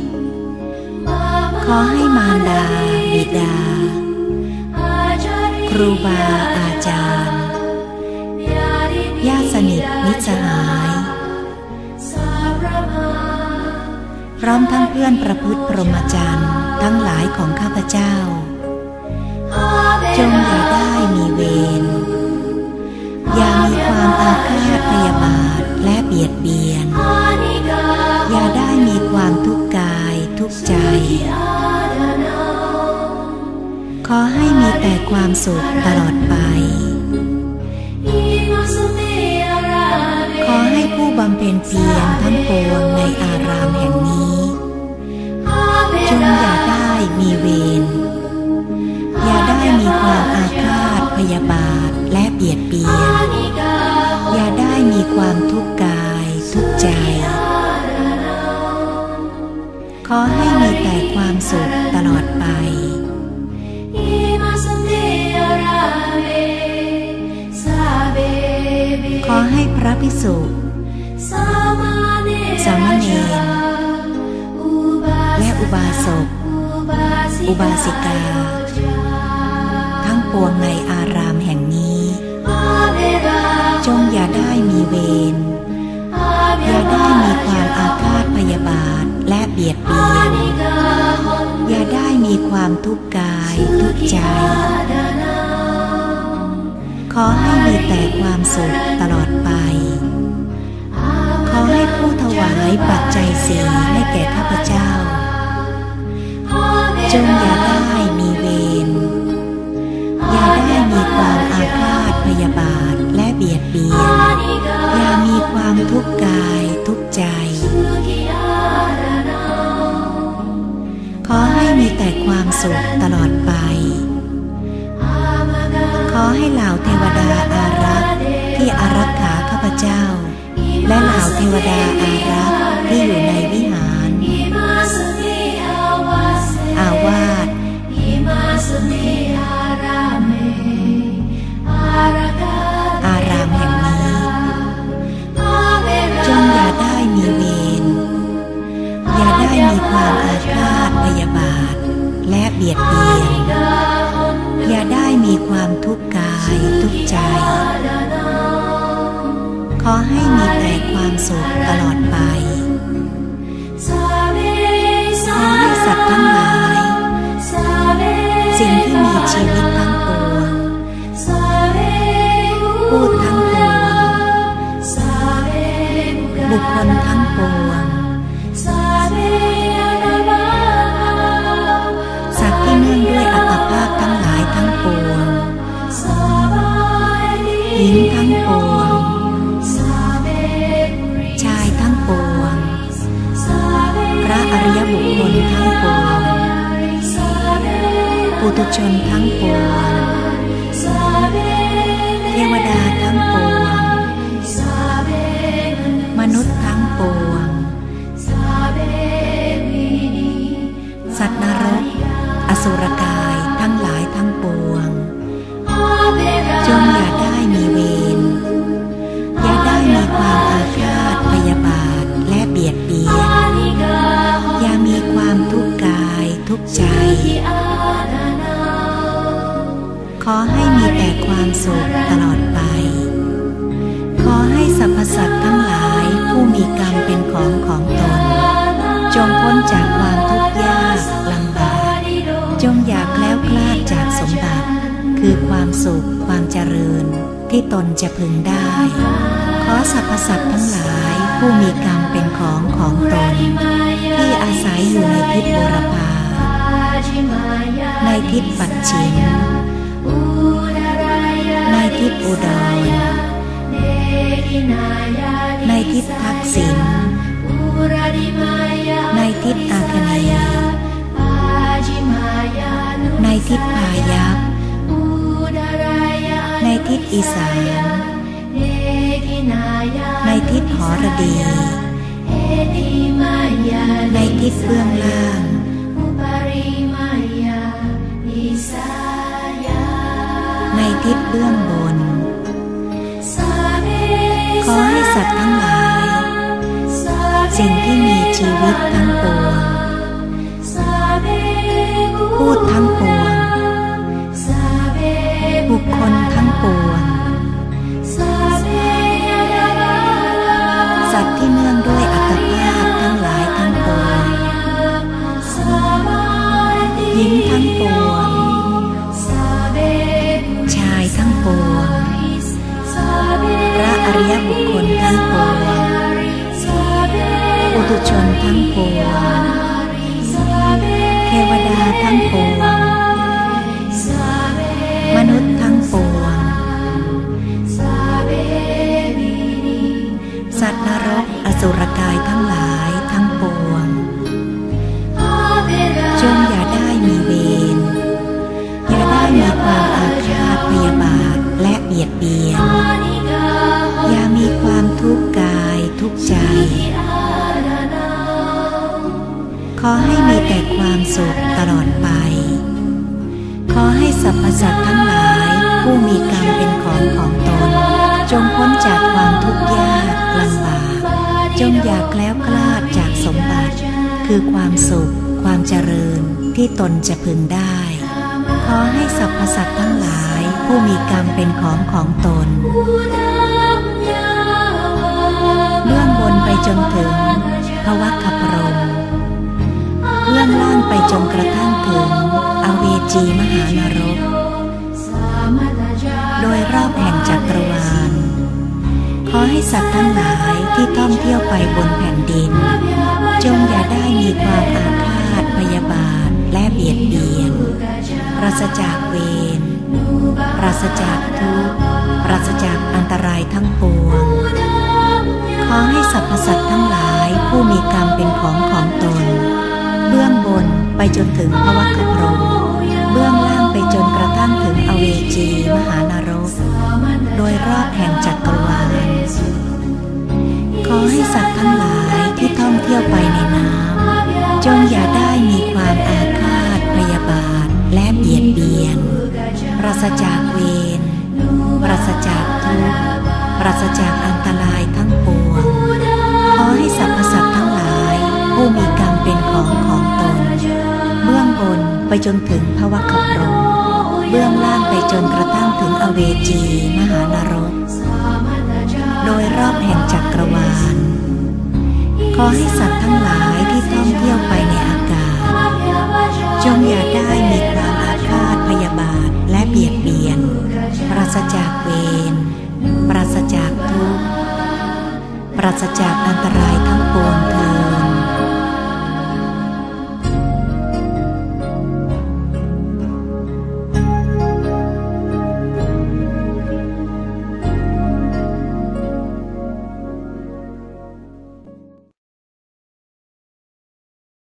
ข อให้มารดา บิดา ครูบาอาจารย์ญาติสนิทมิตรสหาย พร้อมทั้งเพื่อนประพฤติพรหมจรรย์ทั้งหลายของข้าพเจ้า จงอย่าได้มีเวร อย่ามีความอาฆาตพยาบาทและเบียดเบียน ใจ ขอให้มีแต่ความสุขตลอดไป ขอให้ผู้บำเพ็ญเพียรทั้งปวงในอารามแห่งนี้ จงอย่าได้มีเวรอย่าได้มีความอาฆาต อให้พระภิกษุสามเณรและอุบาสก อุบาสิกา ทั้งปวงในอารามแห่งนี้ จงอย่าได้มีเวร อย่าได้มีความอาฆาตพยาบาทและเบียดเบียน อย่าได้มีความทุกข์กายทุกข์ใจ ขอให้มีแต่ความสุขตลอดไป ขอให้ผู้ถวายปัจจัยสีให้แก่ข้าพเจ้า จงอย่าได้มีเวร อย่าได้มีความอาฆาตพยาบาทและเบียดเบียน อย่ามีความทุกข์กายทุกข์ใจ ขอให้มีแต่ความสุขตลอดไป ให้เหล่าเทวดาอารักษ์ที่อารักขาข้าพเจ้า และเหล่าเทวดาอารักษ์ที่อยู่ในวิหาร อาวาสอารามแห่งนี้จงอย่าได้มีเวรอย่าได้มีความอาฆาตพยาบาท และเบียดเบียนอย่าได้ มีความทุกข์กายทุกใจ ขอให้มีแต่ความสุขตลอดไป ขอให้สัตว์ทั้งหลาย สิ่งที่มีชีวิตทั้งปวงพูดทั้งปวงบุคคลทั้งปวง หญิงทั้งปวง ชายทั้งปวง พระอริยบุคคลทั้งปวง ปุถุชนทั้งปวง เทวดาทั้งปวง ความสุขตลอดไป ขอให้สรรพสัตว์ทั้งหลายผู้มีกรรมเป็นของของตน จงพ้นจากความทุกข์ยากลำบาก จงอย่าแล้วคลาดจากสมบัติ คือความสุขความเจริญที่ตนจะพึงได้ ขอสรรพสัตว์ทั้งหลายผู้มีกรรมเป็นของของตน ที่อาศัยอยู่ในทิศบุรพาในทิศปัจฉิม ในทิศอุดรในทิศทักษิณในทิศอาคเนย์ทิศพายัพในทิศอีสานในทิศหอระดี ในทิศเบื้องล่างในทิศเบื้องบน สัตว์ทั้งหลาย สิ่งที่มีชีวิตทั้งปวงพูดทั้งปวง บุคคลทั้งปวง สัตว์ที่เนื่องด้วยอัตภาพทั้งหลายทั้งปวงหญิงทั้งปวง ชายทั้งปวง พระอริยบุคค ถุชนทั้งปวงเทวดาทั้งปวงมนุษย์ทั้งปวงสัตว์นรกอสุรกายทั้งหลายทั้งปวงจงอย่าได้มีเวรอย่าได้มีความอาฆาตพยาบาทและเบียดเบียน อย่ามีความทุกข์กายทุกข์ใจ ขอให้มีแต่ความสุขตลอดไป ขอให้สรรพสัตว์ทั้งหลาย ผู้มีกรรมเป็นของของตน จงพ้นจากความทุกข์ยากลำบาก จงอย่าแคล้วคลาดจากสมบัติ คือความสุข ความเจริญที่ตนจะพึงได้ ขอให้สรรพสัตว์ทั้งหลาย ผู้มีกรรมเป็นของของตนเบื้องบนไปจนถึงพระวัคพรม เบื้องล่างไปจนกระทั่งถึงอเวจีมหานรก โดยรอบแห่งจักรวาล ขอให้สัตว์ทั้งหลายที่ท่องเที่ยวไปบนแผ่นดิน จงอย่าได้มีความอาฆาตพยาบาทและเบียดเบียน ปราศจากเวร ปราศจากทุกข์ ปราศจากอันตรายทั้งปวง ขอให้สรรพสัตว์ทั้งหลายผู้มีกรรมเป็นของของตน เบื้องบนไปจนถึงพระวัคพรมเบื้องล่างไปจนกระทั่งถึงอเวจีมหานรก โดยรอบแห่งจักรวาล ขอให้สัตว์ทั้งหลายที่ท่องเที่ยวไปในน้ำจงอย่าได้มีความอาฆาตพยาบาทและเบียดเบียน ปราศจากเวร ปราศจากทุกข์ ปราศจากอันตรายทั้งปวง งของตน เบื้องบนไปจนถึงพระวัคคพรมเบื้องล่างไปจนกระทั่งถึงอเวจี มหานรก โดยรอบแห่งจักรวาล ขอให้สัตว์ทั้งหลายที่ท่องเที่ยวไปในอากาศ จงอย่าได้มีความอาฆาตพยาบาทและเบียดเบียน ปราศจากเวร ปราศจากทุกข์ ปราศจากอันตรายทั้งปวง